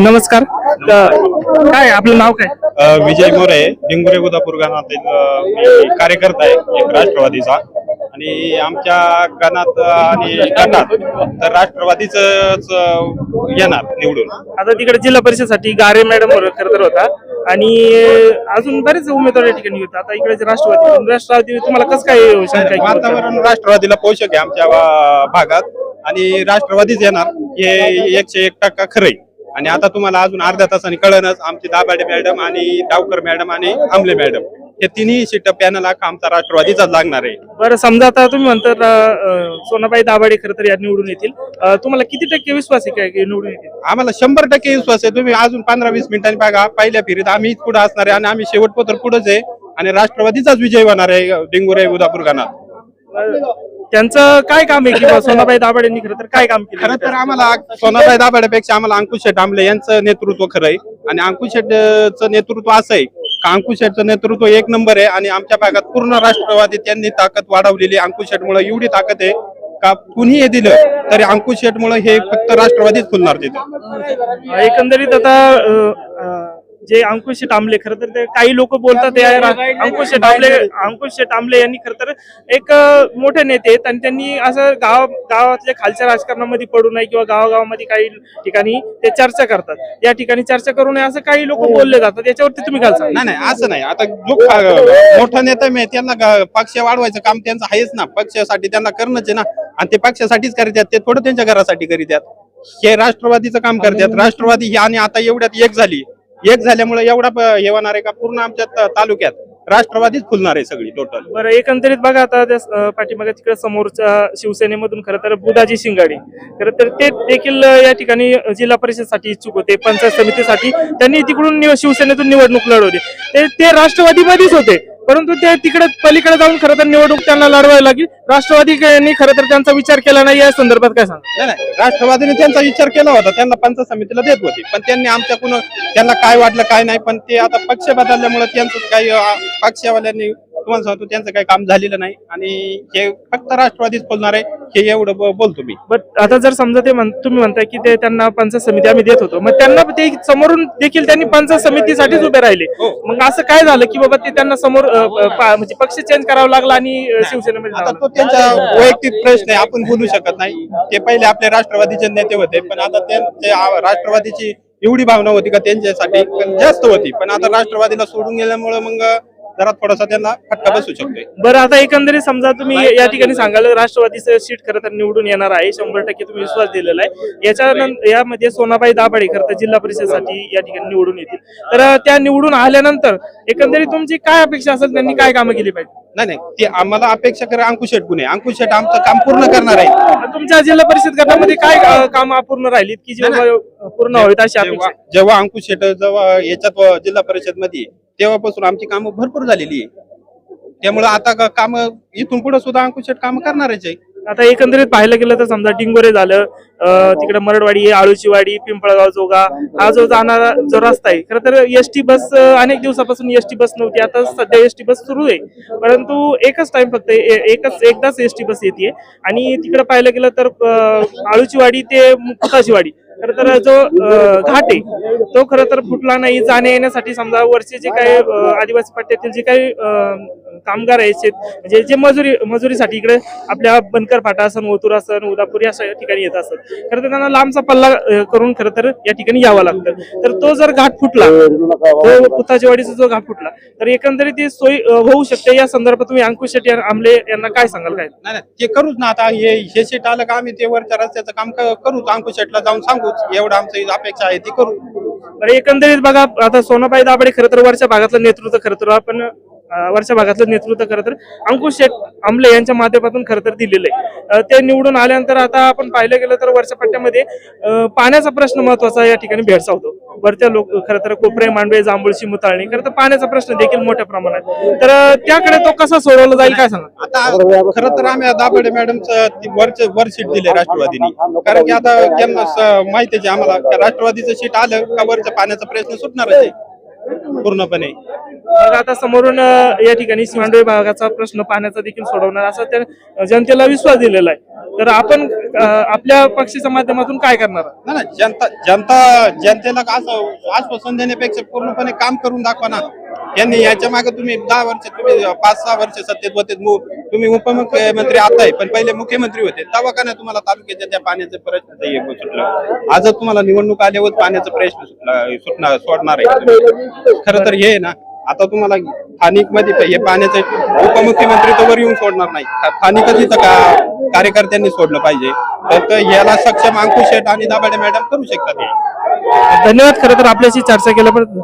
नमस्कार. काय आपलं नाव काय? अ, विजय मोरे डिंगुरे उदापूर गणातील अ, मी कार्यकर्ता आहे एक राष्ट्रवादीचा. आणि आमच्या गणात आणि गटात तर राष्ट्रवादीच येणार निवडून. आता तिकडे जिल्हा परिषदसाठी गारे मॅडम खर तर होता. आणि अजून बरेच उमेदवार या ठिकाणी होते. आता इकडे राष्ट्रवादी राष्ट्रवादी तुम्हाला कसं काय शंका आहे? वातावरण राष्ट्रवादीला पोषक आहे आमच्या वा- भागात. आणि राष्ट्रवादीच येणार. हे एकशे एक टक्का खरंय आणि आता तुम्हाला अजून अर्ध्या तासाने कळणच आमची दाबाडे मॅडम आणि डावकर मॅडम आणि आमले मॅडम. हे तिन्ही सीट पॅनल आमचा राष्ट्रवादीचाच लागणार आहे. बरं समजा आता तुम्ही म्हणता अ, सोनाबाई दाभाडे खरं तर या निवडून येतील. तुम्हाला किती टक्के विश्वास आहे काय निवडून येतील? आम्हाला शंभर टक्के विश्वास आहे. तुम्ही अजून पंधरा वीस मिनिटांनी बघा पहिल्या फेरीत आम्हीच पुढे असणार आहे आणि आम्ही शेवटपत्र पुढेच आहे. आणि राष्ट्रवादीचाच विजय होणार आहे डिंगुरे उदापूर गाणात त्यांचं काय काम आहे किंवा सोनाबाई दाभाडेंनी खरं तर काय काम केलं खरं तर आम्हाला सोनाबाई दाभाड्यापेक्षा आम्हाला अंकुश शेट आंबले यांचं नेतृत्व खरं आहे. आणि अंकुश नेतृत्व असं आहे का अंकुश नेतृत्व एक नंबर आहे आणि आमच्या भागात पूर्ण राष्ट्रवादी त्यांनी ताकद वाढवलेली. अंकुश शेटमुळे एवढी ताकद आहे का कुणी हे दिलं तरी अंकुश शेटमुळे हे फक्त राष्ट्रवादीच फुलणार तिथं. एकंदरीत आता जे अंकुश तांबले खरं तर ते काही लोक बोलतात अंकुश तांबले अंकुश तांबले यांनी खरं तर एक मोठे नेते आहेत आणि त्यांनी असं गाव गावातल्या खालच्या राजकारणामध्ये पडू नये किंवा गावागावामध्ये काही ठिकाणी ते चर्चा करतात. या ठिकाणी चर्चा करू नये असं काही लोक बोलले जातात. याच्यावरती तुम्ही काय सांगा नाही नाही असं नाही. आता जो मोठा नेता मी त्यांना पक्ष वाढवायचं काम त्यांचं आहेच ना. पक्षासाठी त्यांना करणंच आहे ना. आणि ते पक्षासाठीच करतात ते थोडं त्यांच्या घरासाठी करीतात हे राष्ट्रवादीचं काम करतात. राष्ट्रवादी ही आणि आता एवढ्यात एक झाली. एक झाल्यामुळे एवढा प- हे होणार आहे का? पूर्ण आमच्या तालुक्यात राष्ट्रवादीच फुलणार आहे सगळी टोटल बरं एकंदरीत बघा आता त्या पाठीमागे तिकडे समोरच्या शिवसेनेमधून खरं तर बुधाजी शिंगाडे. खरं तर ते देखील या ठिकाणी जिल्हा परिषदसाठी इच्छुक होते पंचायत समितीसाठी. त्यांनी तिकडून शिवसेनेतून निवडणूक लढवली. ते ते राष्ट्रवादीमध्येच होते. परंतु ते तिकडे पलीकडे जाऊन खरं तर निवडणूक त्यांना लढवावी लागली. राष्ट्रवादी खरं तर त्यांचा विचार केला नाही या संदर्भात काय सांग नाही राष्ट्रवादीने त्यांचा विचार केला होता. त्यांना पंचायत समितीला देत होती. पण त्यांनी आमच्याकडून त्यांना काय वाटलं काय नाही पण ते आता पक्ष बदलल्यामुळे त्यांचं काही पक्षवाल्यांनी तुम्हाला सांगतो त्यांचं काही काम झालेलं नाही. आणि हे फक्त राष्ट्रवादीच बोलणार आहे हे एवढं बोलतो मी. बट आता जर समजा ते तुम्ही म्हणताय की ते त्यांना पंचायत समिती आम्ही देत होतो. मग त्यांना ते समोरून देखील त्यांनी पंचायत समितीसाठीच उभे राहिले. हो. मग असं काय झालं की बाबा ते त्यांना समोर म्हणजे पक्ष चेंज करावा लागला आणि शिवसेनेमध्ये आता तो त्यांचा वैयक्तिक प्रश्न आहे आपण बोलू शकत नाही. ते पहिले आपले राष्ट्रवादीचे नेते होते पण आता त्यांचे राष्ट्रवादीची एवढी भावना होती का त्यांच्यासाठी जास्त होती. पण आता राष्ट्रवादीला सोडून गेल्यामुळे मग जरा थोडासा त्यांना फटका बसू शकतोय. बरं आता एकंदरीत समजा तुम्ही या ठिकाणी सांगाल राष्ट्रवादीचं सीट खरं तर निवडून येणार आहे शंभर टक्के तुम्ही विश्वास दिलेला आहे. याच्यानंतर यामध्ये सोनाबाई दाभाडे खरं तर जिल्हा परिषदसाठी या ठिकाणी निवडून येतील. तर त्या निवडून आल्यानंतर एकंदरीत तुमची काय अपेक्षा असेल त्यांनी काय कामं केली पाहिजे? नाही नाही ते आम्हाला अपेक्षा करे अंकुश शेट गुन्हे अंकुश शेट आमचं काम पूर्ण करणार आहे. तुमच्या जिल्हा परिषद गटामध्ये काय कामं अपूर्ण राहिलीत की जे नाही, बाबा पूर्ण व्हावीत अशी अपेक्षा? जेव्हा? जेव्हा अंकुश शेट जेव्हा याच्यात जिल्हा परिषदमध्ये तेव्हापासून आमची कामं भरपूर झालेली आहे. त्यामुळे आता काम इथून पुढे सुद्धा अंकुशेट काम करणारच आहे. आता एकंदरीत पाहायला गेलं तर समजा डिंगोरे झालं तिकडे मरडवाडी आळूचीवाडी पिंपळगाव जोगा हा जो जाणारा जो रस्ता आहे खरं तर एस टी बस अनेक दिवसापासून एस टी बस नव्हती आता सध्या एस टी बस सुरू आहे. परंतु एकच टाइम फक्त एकच एकदाच एस टी बस येते. आणि तिकडे पाहायला गेलं तर आळूचीवाडी ते मुक्ताची खरं तर जो घाट आहे तो खर तर फुटला नाही. जाण्या येण्यासाठी समजा वरचे जे काही आदिवासी पट्ट्यातील जे काही कामगार आहेत शेत म्हणजे जे मजुरी मजुरीसाठी इकडे आपल्या बनकर फाटा असन ओतूर असन उदापूर या ठिकाणी येत असत खरं तर त्यांना लांबचा पल्ला करून खरं तर या ठिकाणी यावं लागतं. तर तो जर घाट फुटला तो पुताजेवाडीचा जो घाट फुटला तर एकंदरीत ती सोय होऊ शकते. या संदर्भात तुम्ही अंकुश शेट्टी आमले यांना काय सांगाल काय? नाही ते करूच ना आता. हे हे शेट आलं का आम्ही ते वरच्या रस्त्याचं काम करूच अंकुश शेटला जाऊन करूच एवढं आमची अपेक्षा आहे ती करू. एकंदरीत बघा आता सोनाबाई दाबडे खरं तर वरच्या भागातलं नेतृत्व खरं तर आपण अं, वरच्या भागातलं नेतृत्व खरं तर अंकुश शेख आमले यांच्या माध्यमातून खरं तर दिलेलं आहे. अं, ते निवडून आल्यानंतर आता आपण पाहिलं गेलं तर वरच्या पट्ट्यामध्ये अं, पाण्याचा प्रश्न महत्त्वाचा या ठिकाणी भेडसावतो. वरच्या लोक खरं तर कोपरे मांडवे जांभूळशी मुताळणी. खरं तर पाण्याचा प्रश्न देखील मोठ्या प्रमाणात. तर त्याकडे तो कसा सोडवला जाईल काय सांगा? आता खरं तर आम्ही दाभाडे मॅडमचं वरचे वर सीट दिले राष्ट्रवादीने. कारण की आता त्यांना स- माहिती आहे आम्हाला राष्ट्रवादीचं सीट आलं का वरच्या पाण्याचा प्रश्न सुटणारच आहे. पूर्णपणे. मग आता समोरून या ठिकाणी मांडवे भागाचा प्रश्न पाण्याचा देखील सोडवणार असा त्या जनतेला विश्वास दिलेला आहे. तर आपण आपल्या पक्षाच्या माध्यमातून काय करणार ना ना जनता जनता जनतेला आश्वासन देण्यापेक्षा पूर्णपणे काम करून दाखवा ना. यांनी याच्या मागे तुम्ही दहा वर्ष तुम्ही पाच सहा वर्ष सत्तेत होते तुम्ही उपमुख्यमंत्री आता आहे पण पहिले मुख्यमंत्री होते. तेव्हा का नाही तुम्हाला तालुक्याच्या त्या पाण्याचा प्रश्न सुटला सुटलं. आज तुम्हाला निवडणूक आल्यावर पाण्याचा प्रश्न सुटला सुटणार सोडणार आहे खरं तर हे आहे ना आता तुम्हाला स्थानिकमध्ये हे पाण्याचे उपमुख्यमंत्री तर वर येऊन सोडणार नाही. स्थानिकच इथं का कार्यकर्त्यांनी सोडलं पाहिजे. फक्त याला सक्षम अंकुश शेठ आणि दाभाडे मॅडम करू शकतात धन्यवाद खरं तर आपल्याशी चर्चा केल्याबद्दल.